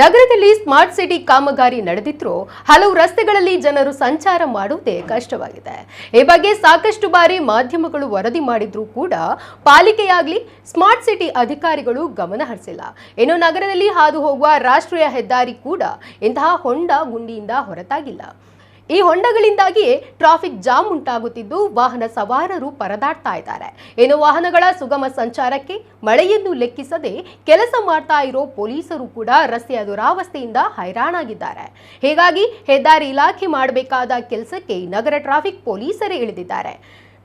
ನಗರದಲ್ಲಿ smart city ಕಾಮಗಾರಿ ನಡೆದಿದ್ರೂ ಹಲವು ರಸ್ತೆಗಳಲ್ಲಿ ಜನರು ಸಂಚಾರ ಮಾಡುವುದೇ ಕಷ್ಟವಾಗಿದೆ. ಈ ಬಗ್ಗೆ ಸಾಕಷ್ಟು ಬಾರಿ ಮಾಧ್ಯಮಗಳು ವರದಿ ಮಾಡಿದ್ರೂ ಕೂಡ ಪಾಲಿಕೆಯಾಗಲಿ ಸ್ಮಾರ್ಟ್ ಸಿಟಿ ಅಧಿಕಾರಿಗಳು ಗಮನ ಹರಿಸಿಲ್ಲ. ಇನ್ನು ನಗರದಲ್ಲಿ ಹಾದು ಹೋಗುವ ರಾಷ್ಟ್ರೀಯ ಹೆದ್ದಾರಿ ಕೂಡ ಇಂತಹ ಹೊಂಡ ಗುಂಡಿಯಿಂದ ಹೊರತಾಗಿಲ್ಲ. ಈ ಹೊಂಡಗಳಿಂದಾಗಿಯೇ ಟ್ರಾಫಿಕ್ ಜಾಮ್ ಉಂಟಾಗುತ್ತಿದ್ದು ವಾಹನ ಸವಾರರು ಪರದಾಡ್ತಾ ಇದ್ದಾರೆ. ಇನ್ನು ವಾಹನಗಳ ಸುಗಮ ಸಂಚಾರಕ್ಕೆ ಮಳೆಯನ್ನು ಲೆಕ್ಕಿಸದೆ ಕೆಲಸ ಮಾಡ್ತಾ ಇರೋ ಪೊಲೀಸರು ಕೂಡ ರಸ್ತೆಯ ದುರಾವಸ್ಥೆಯಿಂದ ಹೈರಾಣಾಗಿದ್ದಾರೆ. ಹೀಗಾಗಿ ಹೆದ್ದಾರಿ ಇಲಾಖೆ ಮಾಡಬೇಕಾದ ಕೆಲಸಕ್ಕೆ ನಗರ ಟ್ರಾಫಿಕ್ ಪೊಲೀಸರೇ ಇಳಿದಿದ್ದಾರೆ.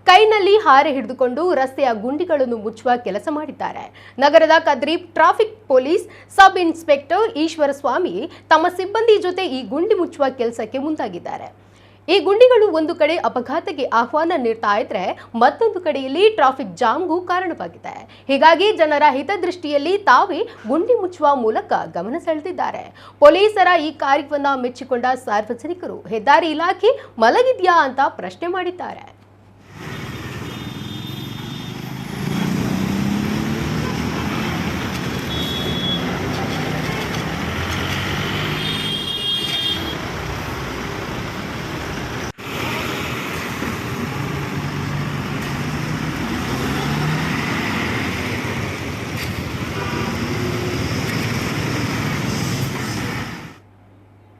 ಕೈನಲ್ಲಿ ಹಾರೆ ಹಿಡಿದುಕೊಂಡು ರಸ್ತೆಯ ಗುಂಡಿಗಳನ್ನು ಮುಚ್ಚುವ ಕೆಲಸ ಮಾಡಿದ್ದಾರೆ. ನಗರದ Kadri traffic police sub inspector Eshwara Swami ತಮ್ಮ ಸಿಬ್ಬಂದಿ ಜೊತೆ ಈ ಗುಂಡಿ ಮುಚ್ಚುವ ಕೆಲಸಕ್ಕೆ ಮುಂದಾಗಿದ್ದಾರೆ. ಈ ಗುಂಡಿಗಳು ಒಂದು ಕಡೆ ಅಪಘಾತಕ್ಕೆ ಆಹ್ವಾನ ನೀಡ್ತಾ ಇದ್ರೆ ಮತ್ತೊಂದು ಕಡೆಯಲ್ಲಿ ಟ್ರಾಫಿಕ್ ಜಾಮ್ಗೂ ಕಾರಣವಾಗಿದೆ. ಹೀಗಾಗಿ ಜನರ ಹಿತದೃಷ್ಟಿಯಲ್ಲಿ ತಾವೇ ಗುಂಡಿ ಮುಚ್ಚುವ ಮೂಲಕ ಗಮನ ಸೆಳೆದಿದ್ದಾರೆ. ಪೊಲೀಸರ ಈ ಕಾರ್ಯವನ್ನು ಮೆಚ್ಚಿಕೊಂಡ ಸಾರ್ವಜನಿಕರು ಹೆದ್ದಾರಿ ಇಲಾಖೆ ಮಲಗಿದ್ಯಾ ಅಂತ ಪ್ರಶ್ನೆ ಮಾಡಿದ್ದಾರೆ.